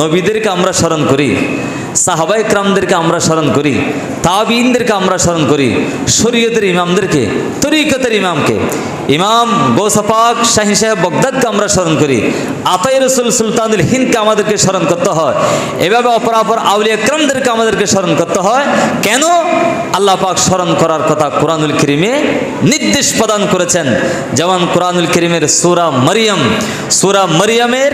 নবীদেরকে আমরা স্মরণ করি সাহাবাই ক্রামদেরকে আমরা স্মরণ করি তাবিনদেরকে আমরা স্মরণ করি, শরীয়তের ইমামদেরকে, তরিকতের ইমামকে। ইমাম গোসাপাক শাহী সাহেব বগদাদকে আমরা স্মরণ করি, আতাই রসুল সুলতানুল হিন্দকে আমাদেরকে স্মরণ করতে হয়, এভাবে অপরাপর আউলিয়া ক্রমদেরকে আমাদেরকে স্মরণ করতে হয়। কেন? আল্লাহ পাক স্মরণ করার কথা কোরআনুল করিমে নির্দেশ প্রদান করেছেন। যেমন কোরআনুল করিমের সুরা মরিয়ম, সুরা মরিয়মের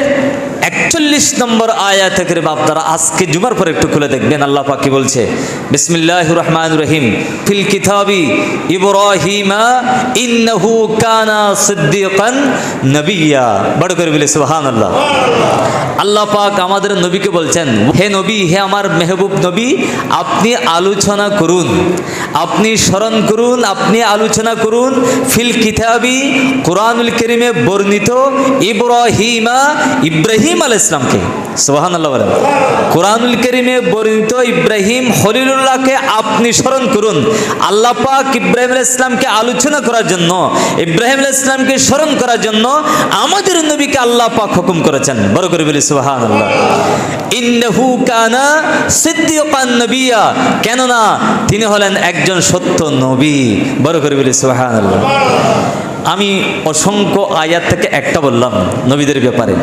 একচল্লিশ নম্বর আয়াত থেকে আপনারা আজকে জুমার পর একটু খুলে দেখবেন, আল্লাহ পাক বলছে? বিসমিল্লাহ রহমান রহিম। ফিল কিতাবি ইব্রাহিমা ইন্নাহু কানা সিদ্দিকান নবিয়্যা। বড় করে বলে, সুবহানাল্লাহ। আল্লাহ পাক আমাদের নবীকে বলছেন, হে নবী, হে আমার মেহবুব নবী, আপনি আলোচনা করুন। আপনি স্মরণ করুন, আপনি আলোচনা করুন। ফিল কিতাবি কোরআনুল করিমে বর্ণিত ইব্রাহিমা ইব্রাহিম আল ইসলামকে সোহান আল্লাহ বলেন। কোরআনুল করিমে বর্ণিত ইব্রাহিম হলিলুল্লাহকে আপনি স্মরণ করুন। আল্লাহ পাক ইব্রাহিম আল ইসলামকে আলোচনা করার জন্য, ইব্রাহিম আল ইসলামকে স্মরণ করার জন্য আমাদের নবীকে আল্লাহ পাক হুকুম করেছেন। বড় করে বলি সুবাহান আল্লাহ ইন্নাহু কানা সিদ্দিকান নবিয়া। কেননা তিনি হলেন একজন সত্য নবী। বড় করে বলি সুবাহান আল্লাহ আমি অসংখ্য আয়াত থেকে একটা বললাম নবীদের ব্যাপারে।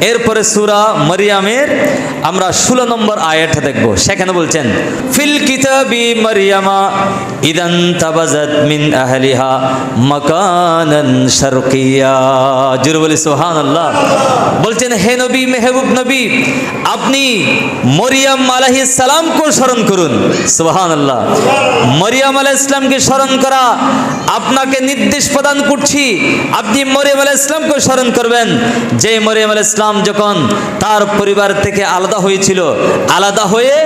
এরপরে সুরা মরিয়ামের আমরা ষোলো নম্বর আয়াতটা দেখব। সেখানে বলছেন, ফিল কিতাবি মরিয়ামা ইদান তাবাজাত মিন আহলিহা মাকানান শারকিয়া। জুর বলি, সুবহানাল্লাহ। বলছেন, হে নবী, মেহবুব নবী, আপনি মরিয়াম আলাইহিস সালামকে স্মরণ করুন। সুবহানাল্লাহ। মরিয়াম আলাইহিস ইসলামকে স্মরণ করা আপনাকে নির্দেশ প্রদান করছি। আপনি মরিয়াম আলাহ ইসলামকে স্মরণ করবেন। যে মরিয়াম আলাহ ইসলাম যখন তার পরিবার থেকে আলাদা হয়েছিল, আলাদা হয়ে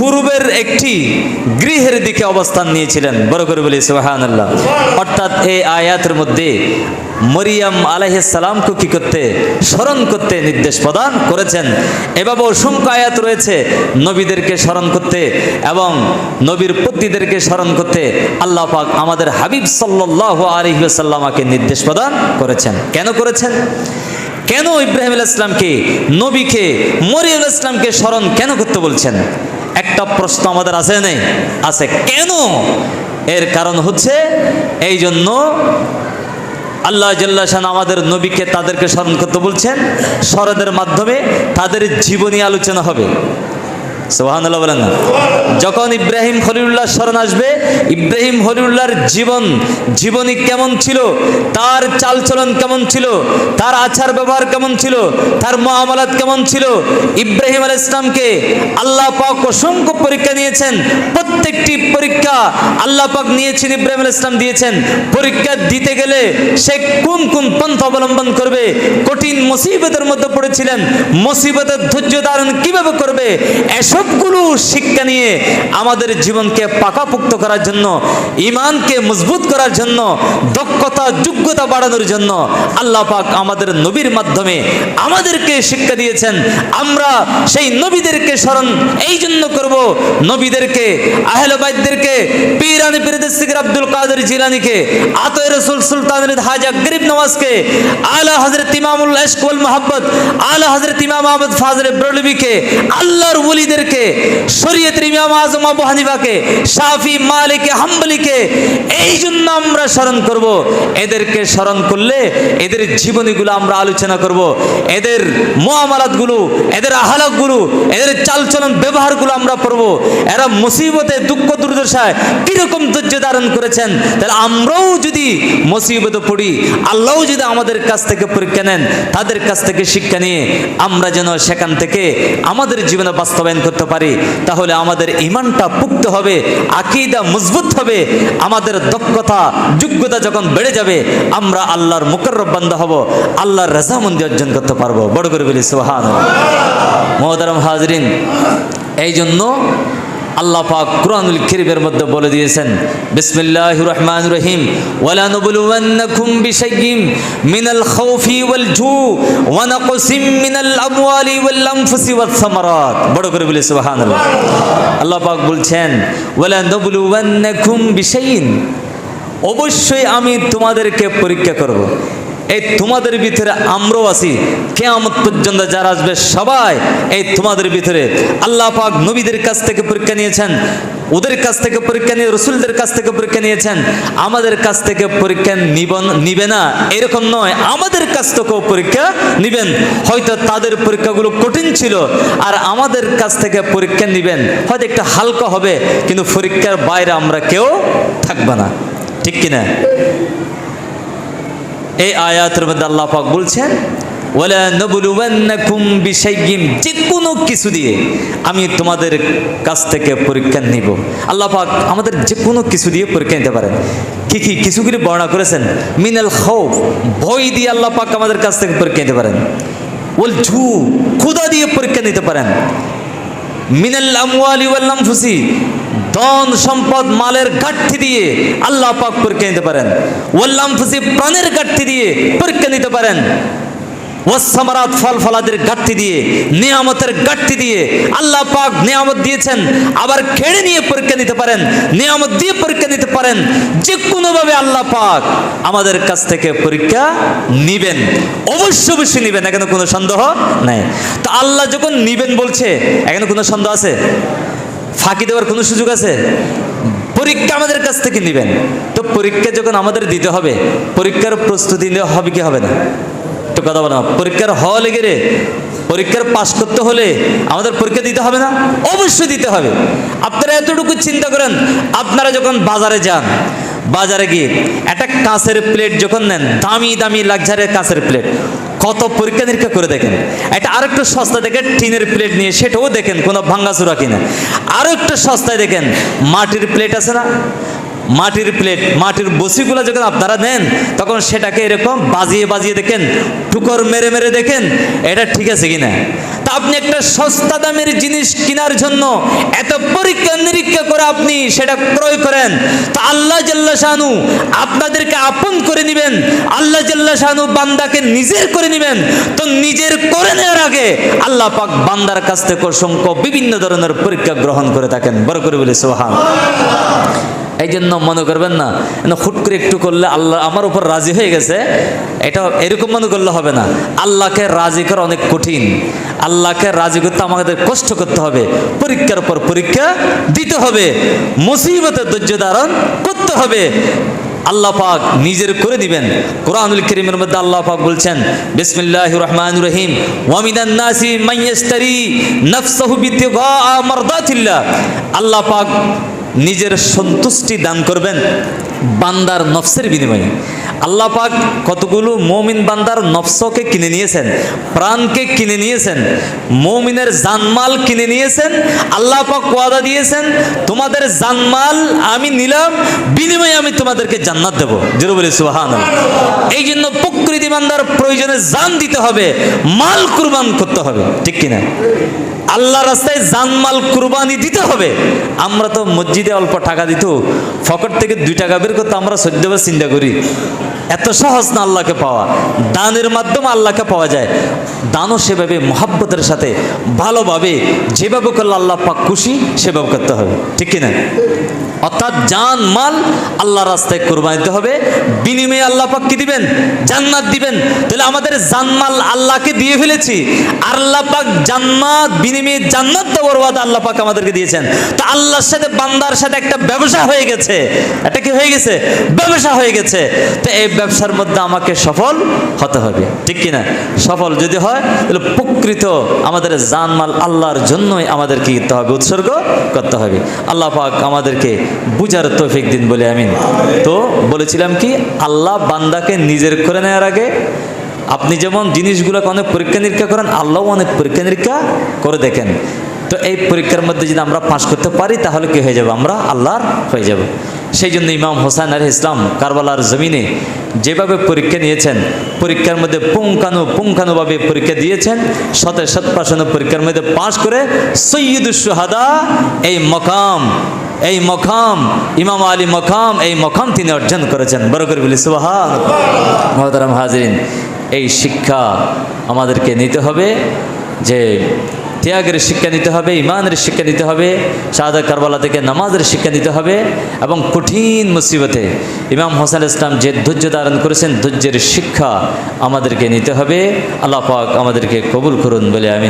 পূর্বের একটি গৃহের দিকে অবস্থান নিয়েছিলেন। বড় করে বলি, সুবহানাল্লাহ। অর্থাৎ এই আয়াতের মধ্যে মরিয়াম আলাইহিস সালামকে কি করতে, স্মরণ করতে নির্দেশ প্রদান করেছেন। এভাবে অসংখ্য আয়াত রয়েছে, নবীদেরকে স্মরণ করতে এবং নবীর পত্নীদেরকে স্মরণ করতে আল্লাহ পাক আমাদের হাবিব সাল্লাল্লাহু আলাইহি ওয়াসাল্লামকে নির্দেশ প্রদান করেছেন। কেন করেছেন? কেন ইব্রাহিম ইসলামকে নবীকে আলাইহিস ইসলামকে স্মরণ কেন করতে বলছেন? একটা প্রশ্ন আমাদের আছে নেই? আছে কেন? এর কারণ হচ্ছে এই জন্য আল্লাহ জাল্লাহান আমাদের নবীকে তাদেরকে স্মরণ করতে বলছেন স্মরণের মাধ্যমে তাদের জীবনী আলোচনা হবে। যখন ইব্রাহিম হলিউল্লাহ স্মরণ আসবে, ইব্রাহিম হলিউল্লাহর জীবন, জীবনী কেমন ছিল, তার চালচলন কেমন ছিল, তার আচার ব্যবহার কেমন ছিল, তার মহামালাত কেমন ছিল, ইব্রাহিম আল ইসলামকে আল্লাহ পাক অসংখ্য পরীক্ষা নিয়েছেন প্রত্যেকটি পরীক্ষা আল্লাহ পাক নিয়েছেন, ইব্রাহিম আল ইসলাম দিয়েছেন। পরীক্ষা দিতে গেলে সে কোন কোন পন্থ অবলম্বন করবে, কঠিন মুসিবতের মধ্যে পড়েছিলেন, মুসিবতের ধৈর্য ধারণ কীভাবে করবে এসবগুলো শিক্ষা নিয়ে আমাদের জীবনকে পাকাপুক্ত করার জন্য ইমানকে মজবুত করার জন্য, দক্ষতা, যোগ্যতা বাড়ানোর জন্য আল্লাহ পাক আমাদের নবীর মাধ্যমে আমাদেরকে শিক্ষা দিয়েছেন। আমরা সেই নবীদেরকে স্মরণ এই জন্য করব, নবীদেরকে আহলবাইদদেরকে পীরানি পীরদের সিগর আব্দুল কাদের জিলানিকে, আতয় রসুল সুলতান হাজা গরিব নওয়াজকে, আলা হজরত ইমামুল ওয়াল মোহাব্বত, আলা হজরত ইমাম আহমদ ফাজর ব্রলবিকে আল্লাহর ওলিদেরকে শরীয়তের ইমাম আজম আবু হানিফাকে, শাফি, মালিক, হাম্বলিকে এই জন্য আমরা স্মরণ করব। এদেরকে স্মরণ করলে এদের জীবনীগুলো আমরা আলোচনা করব। এদের মোয়ামালাতগুলো এদের আহালকগুলো, এদের চালচলন ব্যবহারগুলো আমরা পড়ব। এরা মুসিবতে, দুঃখ দুর্দশায় কীরকম ধৈর্য ধারণ করেছেন, তাহলে আমরাও যদি মুসিবতে পড়ি, আল্লাহও যদি আমাদের কাছ থেকে পরীক্ষা নেন, তাদের কাছ থেকে শিক্ষা নিয়ে আমরা যেন সেখান থেকে আমাদের জীবনে বাস্তবায়ন করতে পারি, তাহলে আমাদের ইমানটা পুক্ত হবে, আকিদা মজবুত হবে, আমাদের দক্ষতা, যোগ্যতা যখন বেড়ে যাবে, আমরা আল্লাহর মুকর্রব বান্দা হব, আল্লাহর রেজামন্দি অর্জন করতে পারব। বড় করে বলি সোহান মহতারাম হাজরিন এই জন্য আল্লাহ পাক কুরআনুল কারীমের মধ্যে বলে দিয়েছেন, বিসমিল্লাহির রহমানির রহিম। ওয়ালা নবলুওয়ান্নাকুম বিশাইয়্যিম মিনাল খাউফি ওয়াল জু ওয়া নাকসিম মিনাল আমওয়ালি ওয়াল আনফুসি ওয়াস সামারাত। বড় করে বলে, সুবহানাল্লাহ। আল্লাহ পাক বলছেন ওয়ালা নবলুওয়ান্নাকুম বিশাইয়্যিন অবশ্যই আমি তোমাদেরকে পরীক্ষা করব। এই তোমাদের ভিতরে আমরাও আছি। কেয়ামত পর্যন্ত যারা আসবে সবাই এই তোমাদের ভিতরে। আল্লাহ পাক নবীদের কাছ থেকে পরীক্ষা নিয়েছেন, ওদের কাছ থেকে পরীক্ষা নিয়ে, রসুলদের কাছ থেকে পরীক্ষা নিয়েছেন। আমাদের কাছ থেকে পরীক্ষা নিবন নিবে না, এরকম নয়। আমাদের কাছ থেকেও পরীক্ষা নিবেন। হয়তো তাদের পরীক্ষাগুলো কঠিন ছিল, আর আমাদের কাছ থেকে পরীক্ষা নিবেন। হয়তো একটু হালকা হবে, কিন্তু পরীক্ষার বাইরে আমরা কেউ থাকব না। ঠিক কিনা? এই আয়াতের মধ্যে আল্লাহ পাক বলছেন, ওয়ালা নবলুওয়ান্নাকুম বিশাইয়্যিন যে কোনো কিছু দিয়ে আমি তোমাদের কাছ থেকে পরীক্ষা নিব। আল্লাহ পাক আমাদের যে কোনো কিছু দিয়ে পরীক্ষা নিতে পারেন। কি কি কিছু কিছুগুলি বর্ণনা করেছেন? মিনাল খৌফ ভয় দিয়ে আল্লাহ পাক আমাদের কাছ থেকে পরীক্ষা নিতে পারেন। ওল ঝু ক্ষুদা দিয়ে পরীক্ষা নিতে পারেন। মিনাল আমওয়ালি ওয়াল আনফুসি ধন সম্পদ মালের ঘাটতি দিয়ে আল্লাহ পাক পরীক্ষা নিতে পারেন। ওয়াল আনফুসি প্রাণের ঘাটতি দিয়ে পরীক্ষা নিতে পারেন। ওয়াসামারাত ফল ফলাদের ঘাটতি দিয়ে, নিয়ামতের ঘাটতি দিয়ে আল্লাহ পাক নিয়ামত দিয়েছেন, আবার খেড়ে নিয়ে পরীক্ষা নিতে পারেন, নিয়ামত দিয়ে পরীক্ষা নিতে পারেন যে কোনোভাবে আল্লাহ পাক আমাদের কাছ থেকে পরীক্ষা নিবেন। অবশ্য অবশ্যই নিবেন, এখানে কোনো সন্দেহ নাই। তো আল্লাহ যখন নিবেন বলছে, এখানে কোনো সন্দেহ আছে? ফাঁকি দেওয়ার কোনো সুযোগ আছে? পরীক্ষা আমাদের কাছ থেকে নেবেন। তো পরীক্ষা যখন আমাদের দিতে হবে, পরীক্ষার প্রস্তুতি নেওয়া হবে কি হবে না? একটু কথা বলো পরীক্ষার হওয়া লেগে রে, পরীক্ষার পাশ করতে হলে আমাদের পরীক্ষা দিতে হবে না? অবশ্যই দিতে হবে। আপনারা এতটুকু চিন্তা করেন, আপনারা যখন বাজারে যান, বাজারে গিয়ে একটা কাঁচের প্লেট যখন নেন, দামি দামি লাক্সারের কাঁচের প্লেট কত পরীক্ষা নিরীক্ষা করে দেখেন। এটা আরেকটু সস্তা দেখেন, টিনের প্লেট নিয়ে সেটাও দেখেন, কোনো ভাঙ্গাচুরা কিনা। আরও একটু সস্তায় দেখেন, মাটির প্লেট আছে না? মাটির প্লেট মাটির বসিগুলো যখন আপনারা নেন, তখন সেটাকে এরকম বাজিয়ে বাজিয়ে দেখেন টুকর মেরে মেরে দেখেন, এটা ঠিক আছে কিনা? তা আপনি একটা সস্তা দামের জিনিস কেনার জন্য এত পরীক্ষা নিরীক্ষা করে আপনি সেটা ক্রয় করেন, তা আল্লাহ জাল্লা শানু আপনাদেরকে আপন করে নেবেন, আল্লাহ জাল্লা শানু বান্দাকে নিজের করে নেবেন, তো নিজের করে নেওয়ার আগে আল্লাহ পাক বান্দার কাছ থেকে অসংখ্য বিভিন্ন ধরনের পরীক্ষা গ্রহণ করে থাকেন। বড় করে বলে সোহান এই জন্য মনে করবেন না হুট করে একটু করলে আল্লাহ আমার উপর রাজি হয়ে গেছে, এটা এরকম মনে করলে হবে না। আল্লাহকে রাজি করা অনেক কঠিন। আল্লাহকে রাজি করতে আমাদের কষ্ট করতে হবে, পরীক্ষার পর পরীক্ষা দিতে হবে, মুসিবতের ধৈর্য ধারণ করতে হবে। আল্লাহ পাক নিজের করে দিবেন কোরআনুল করিমের মধ্যে আল্লাহ পাক বলছেন বিসমিল্লাহ রহমান রহিম ওয়ামিদান নাসি মাইয়াস্তারি নাফসাহু বিতিগা মারদাতিল্লাহ। আল্লাহ পাক নিজের সন্তুষ্টি দান করবেন। বান্দার নফসের বিনিময়ে। আল্লাহ পাক কতগুলো মৌমিন বান্দার নফসকে কিনে নিয়েছেন, প্রাণকে কিনে নিয়েছেন, মৌমিনের জানমাল কিনে নিয়েছেন, আল্লাহ পাক ওয়াদা দিয়েছেন, তোমাদের জানমাল আমি নিলাম, বিনিময়ে আমি তোমাদেরকে জান্নাত দেবো। জোরে বলি সুবাহান এই জন্য প্রকৃতি বান্দার প্রয়োজনে জান দিতে হবে, মাল কুরবান করতে হবে, ঠিক কিনা? আল্লাহ রাস্তায় জানমাল কুরবানি দিতে হবে। আমরা তো মসজিদে অল্প টাকা দিত, ফকট থেকে দুই টাকা করতে আমরা সদ্যবার চিন্তা করি। এত সহজ না আল্লাহকে পাওয়া। দানের মাধ্যমে আল্লাহকে পাওয়া যায়। দানও সেভাবে মহাব্বতের সাথে, ভালোভাবে যেভাবে করলে আল্লাহ পাক খুশি, সেভাবে করতে হবে। ঠিক কিনা? অর্থাৎ জান, মাল আল্লাহ রাস্তায় কোরবানি দিতে হবে। বিনিময়ে আল্লাহ পাক কি দিবেন? জান্নাত দিবেন। তাহলে আমাদের জানমাল আল্লাহকে দিয়ে ফেলেছি। আল্লাহ পাক জান্নাত, বিনিময়ে জান্নাত দেওয়ার ওয়াদা আল্লাহ পাক আমাদেরকে দিয়েছেন। তা আল্লাহর সাথে, বান্দার সাথে একটা ব্যবসা হয়ে গেছে। এটা কি হয়ে গেছে? ব্যবসা হয়ে গেছে, তো এই ব্যবসার মধ্যে আমাকে সফল হতে হবে। ঠিক কিনা সফল যদি হয়, তাহলে প্রকৃত আমাদের জানমাল আল্লাহর জন্যই আমাদের কি করতে হবে, উৎসর্গ করতে হবে। আল্লাহ পাক আমাদেরকে বুঝার তৌফিক দিন বলে আমি তো বলেছিলাম কি, আল্লাহ বান্দাকে নিজের করে নেওয়ার আগে আপনি যেমন জিনিসগুলোকে অনেক পরীক্ষা নিরীক্ষা করেন, আল্লাহও অনেক পরীক্ষা নিরীক্ষা করে দেখেন। তো এই পরীক্ষার মধ্যে যদি আমরা পাশ করতে পারি, তাহলে কি হয়ে যাবে? আমরা আল্লাহর হয়ে যাব। সেই জন্য ইমাম হোসেন আলহ ইসলাম কারবালার জমিনে যেভাবে পরীক্ষা নিয়েছেন, পরীক্ষার মধ্যে পুঙ্খানু পুঙ্খানুভাবে পরীক্ষা দিয়েছেন, শতে শত পাশানো পরীক্ষার মধ্যে পাশ করে সৈয়দুল সুহাদা এই মকাম এই মকাম, ইমাম আলী মকাম, এই মকাম তিনি অর্জন করেছেন। বড় করে বলি সুবাহা হাজরিন, এই শিক্ষা আমাদেরকে নিতে হবে যে ত্যাগের শিক্ষা নিতে হবে ইমানের শিক্ষা নিতে হবে শাহাদা কারবালা থেকে নামাজের শিক্ষা নিতে হবে এবং কঠিন মুসিবতে ইমাম হোসেন ইসলাম যে ধৈর্য ধারণ করেছেন, ধৈর্যের শিক্ষা আমাদেরকে নিতে হবে। আল্লাহ পাক আমাদেরকে কবুল করুন বলে আমি